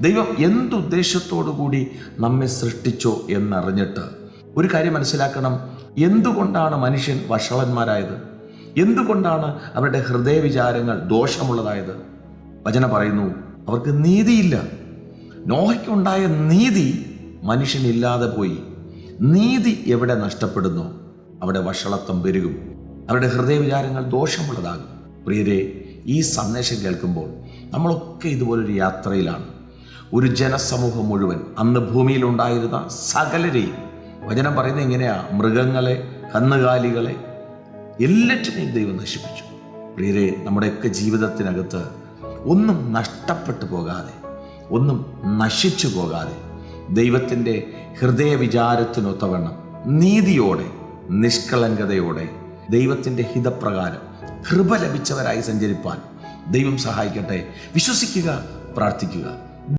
ദൈവം എന്തുദ്ദേശത്തോടു കൂടി നമ്മെ സൃഷ്ടിച്ചോ എന്നറിഞ്ഞിട്ട് ഒരു കാര്യം മനസ്സിലാക്കണം. എന്തുകൊണ്ടാണ് മനുഷ്യൻ വഷളന്മാരായത്? എന്തുകൊണ്ടാണ് അവരുടെ ഹൃദയവിചാരങ്ങൾ ദോഷമുള്ളതായത്? വചന പറയുന്നു അവർക്ക് നീതിയില്ല. നോഹയ്ക്കുണ്ടായ നീതി മനുഷ്യനില്ലാതെ പോയി. നീതി എവിടെ നഷ്ടപ്പെടുന്നു? അവിടെ വഷളത്വം പെരുകും. അവരുടെ ഹൃദയവിചാരങ്ങൾ ദോഷമുള്ളതാകും. പ്രിയരെ ഈ സന്ദേശം കേൾക്കുമ്പോൾ നമ്മളൊക്കെ ഇതുപോലൊരു യാത്രയിലാണ്. ഒരു ജനസമൂഹം മുഴുവൻ. അന്ന് ഭൂമിയിലുണ്ടായിരുന്ന സകലരെയും. വചനം പറയുന്നത് എങ്ങനെയാ? മൃഗങ്ങളെ കന്നുകാലികളെ എല്ലാറ്റിനെയും ദൈവം നശിപ്പിച്ചു. പ്രിയരെ നമ്മുടെയൊക്കെ ജീവിതത്തിനകത്ത് ഒന്നും നഷ്ടപ്പെട്ടു പോകാതെ ഒന്നും നശിച്ചു പോകാതെ ദൈവത്തിന്റെ ഹൃദയ വിചാരത്തിനൊത്തവണ്ണം നീതിയോടെ നിഷ്കളങ്കതയോടെ ദൈവത്തിന്റെ ഹിതപ്രകാരം കൃപ ലഭിച്ചവരായി സഞ്ചരിപ്പാൻ ദൈവം സഹായിക്കട്ടെ. വിശ്വസിക്കുക പ്രാർത്ഥിക്കുക.